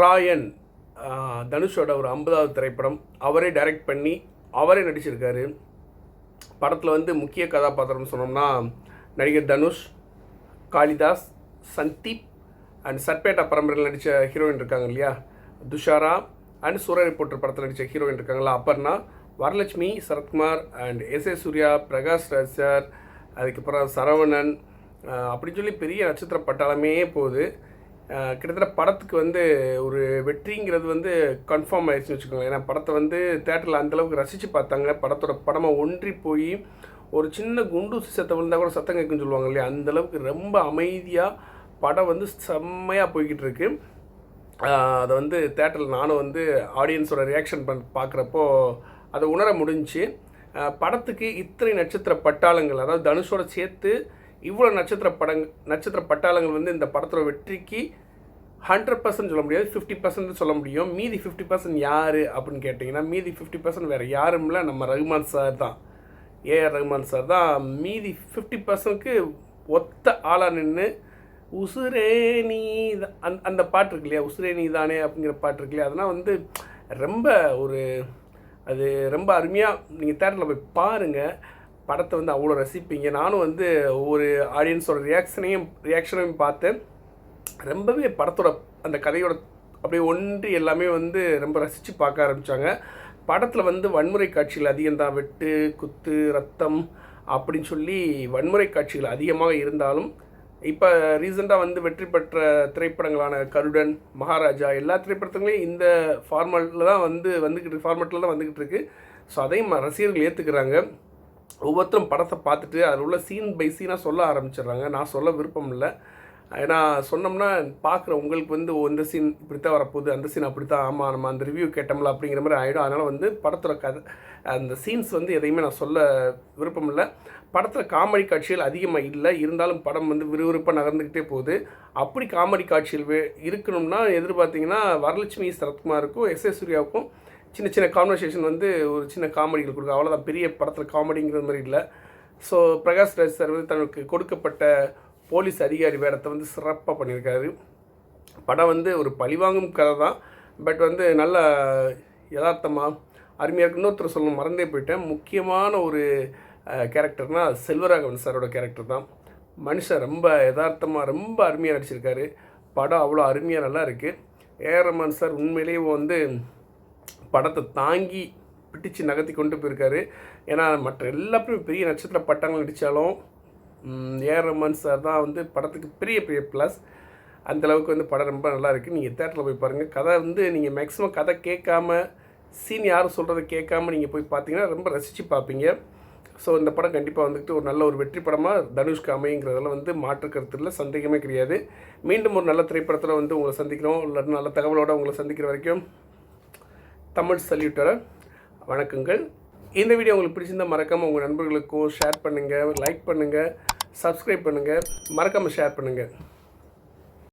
ராயன் தனுஷோட ஒரு ஐம்பதாவது திரைப்படம் அவரே டைரக்ட் பண்ணி அவரே நடிச்சிருக்காரு. படத்தில் வந்து முக்கிய கதாபாத்திரம்னு சொன்னோம்னா நடிகர் தனுஷ் காளிதாஸ் சந்தீப் அண்ட் சர்பேட்டா பரம்பரையில் நடித்த ஹீரோயின் இருக்காங்க இல்லையா? துஷாரா அண்ட் சூரிய ரிப்போர்ட்டர் படத்தில் நடித்த ஹீரோயின் இருக்காங்களா Aparna Varalakshmi Sarathkumar and S A Surya Prakash Raj sir அதுக்கப்புறம் சரவணன் அப்படின்னு சொல்லி பெரிய நட்சத்திர பட்டாளமே போகுது. கிட்டத்தட்ட படத்துக்கு வந்து ஒரு வெற்றிங்கிறது வந்து கன்ஃபார்ம் ஆயிடுச்சுன்னு வச்சுக்கோங்களேன். ஏன்னா படத்தை வந்து தேட்டரில் அந்தளவுக்கு ரசித்து பார்த்தாங்க. படத்தோட படமாக ஒன்றி போய் ஒரு சின்ன குண்டு சத்தம் விழுந்தால் கூட சத்தம் கேட்குன்னு சொல்லுவாங்க இல்லையா? அந்த அளவுக்கு ரொம்ப அமைதியாக படம் வந்து செம்மையாக போய்கிட்டு இருக்கு. அதை வந்து தேட்டரில் நானும் வந்து ஆடியன்ஸோட ரியாக்ஷன் பண் பார்க்குறப்போ அதை உணர முடிஞ்சுச்சு. படத்துக்கு இத்தனை நட்சத்திர பட்டாளங்கள் அதாவது தனுஷோட சேர்த்து இவ்வளோ நட்சத்திர படங் நட்சத்திர பட்டாளங்கள் வந்து இந்த படத்தோட வெற்றிக்கு ஹண்ட்ரட் பர்சன்ட் சொல்ல முடியாது ஃபிஃப்டி பர்சன்ட் சொல்ல முடியும். மீதி ஃபிஃப்டி பர்சன்ட் யார் அப்படின்னு கேட்டிங்கன்னா மீதி ஃபிஃப்டி பர்சன்ட் வேறு யாரும் இல்லை நம்ம ரகுமான் சார் தான். ஏஆர் ரகுமான் சார் தான். மீதி ஃபிஃப்டி பர்சன்ட்க்கு ஒத்த ஆளாக நின்று உசுரே நீ அந் அந்த பாட்டு இருக்கு இல்லையா உசுரே நீ தானே அப்படிங்கிற பாட்டு இருக்கு இல்லையா அதெல்லாம் வந்து ரொம்ப ஒரு அது ரொம்ப அருமையாக நீங்கள் தேட்டரில் போய் பாருங்கள் படத்தை வந்து அவ்வளோ ரசிப்பீங்க. நானும் வந்து ஒவ்வொரு ஆடியன்ஸோட ரியாக்ஷனையும் ரியாக்ஷனையும் பார்த்தேன் ரொம்பவே படத்தோட அந்த கதையோட அப்படியே ஒன்றி எல்லாமே வந்து ரொம்ப ரசித்து பார்க்க ஆரம்பித்தாங்க படத்தில் வந்து வன்முறை காட்சிகள் அதிகம் தான். வெட்டு குத்து ரத்தம் அப்படின்னு சொல்லி வன்முறை காட்சிகள் அதிகமாக இருந்தாலும் இப்போ ரீசெண்டாக வந்து வெற்றி பெற்ற திரைப்படங்களான கருடன் மகாராஜா எல்லா திரைப்படத்துலையும் இந்த ஃபார்மேட்டில் தான் வந்து வந்துக்கிட்டு ஃபார்மேட்டில் தான் வந்துக்கிட்டு இருக்கு. ஸோ அதையும் ரசிகர்கள் ஏற்றுக்கிறாங்க ஒவ்வொருத்தரும் படத்தை பார்த்துட்டு அதில் உள்ள சீன் பை சீனாக சொல்ல ஆரம்பிச்சிடுறாங்க. நான் சொல்ல விருப்பம் இல்லை ஏன்னா சொன்னோம்னா பார்க்குற உங்களுக்கு வந்து ஓ, இந்த சீன் இப்படி தான் வரப்போகுது அந்த சீன் அப்படி தான் ஆமாம் நம்ம அந்த ரிவ்யூ கேட்டோம்ல அப்படிங்கிற மாதிரி ஆகிடும் அதனால் வந்து படத்தோட கதை அந்த சீன்ஸ் வந்து எதையுமே நான் சொல்ல விருப்பம் இல்லை படத்தில் காமெடி காட்சிகள் அதிகமாக இல்லை. இருந்தாலும் படம் வந்து விறுவிறுப்பாக நகர்ந்துக்கிட்டே போகுது. அப்படி காமெடி காட்சிகள் வே இருக்கணும்னா எதிர்பார்த்தீங்கன்னா வரலட்சுமி சரத்குமாருக்கும் எஸ் எஸ் சூர்யாவுக்கும் சின்ன சின்ன கான்வர்சேஷன் வந்து ஒரு சின்ன காமெடிகள் கொடுக்கும். அவ்வளோதான் பெரிய படத்தில் காமெடிங்கிற மாதிரி இல்லை. ஸோ பிரகாஷ் ராஜ் சார் வந்து தனக்கு கொடுக்கப்பட்ட போலீஸ் அதிகாரி வேடத்தை வந்து சிறப்பாக பண்ணியிருக்காரு. படம் வந்து ஒரு பழிவாங்கும் கதை தான். பட் வந்து நல்ல யதார்த்தமாக அருமையாக இருக்கு. இன்னொருத்தர் சொல்லணும் மறந்தே போயிட்டேன். முக்கியமான ஒரு கேரக்டர்னால் செல்வராகவன் சாரோட கேரக்டர் தான். மனுஷன் ரொம்ப யதார்த்தமாக ரொம்ப அருமையாக நடிச்சிருக்காரு. படம் அவ்வளோ அருமையாக நல்லா இருக்குது ஏஆர் ரஹ்மான் சார் உண்மையிலேயே வந்து படத்தை தாங்கி பிடிச்சு நகர்த்தி கொண்டு போயிருக்காரு. ஏன்னா மற்ற எல்லாருமே பெரிய நட்சத்திர பட்டங்கள் நடித்தாலும் ஏஆர் ரஹ்மான் சார் தான் வந்து படத்துக்கு பெரிய பெரிய ப்ளஸ் அந்தளவுக்கு வந்து படம் ரொம்ப நல்லா இருக்குது நீங்கள் தேட்டரில் போய் பாருங்கள் கதை வந்து நீங்கள் மேக்ஸிமம் கதை கேட்காம சீன் யாரும் சொல்கிறத கேட்காம நீங்கள் போய் பார்த்தீங்கன்னா ரொம்ப ரசித்து பார்ப்பீங்க. ஸோ இந்த படம் கண்டிப்பாக வந்துட்டு ஒரு நல்ல ஒரு வெற்றி படமாக தனுஷ்க்கு அமைங்கிறதுல வந்து மாற்று கருத்து இல்லை சந்தேகமே கிடையாது. மீண்டும் ஒரு நல்ல திரைப்படத்தில் வந்து உங்களை சந்திக்கிறோம். இல்லை நல்ல தகவலோடு உங்களை சந்திக்கிற வரைக்கும் தமிழ் சல்யூட்டரை வணக்கங்கள். இந்த வீடியோ உங்களுக்கு பிடிச்சிருந்தால் மறக்காமல் உங்கள் நண்பர்களுக்கும் ஷேர் பண்ணுங்கள் லைக் பண்ணுங்கள் சப்ஸ்கிரைப் பண்ணுங்கள் மறக்காமல் ஷேர் பண்ணுங்கள்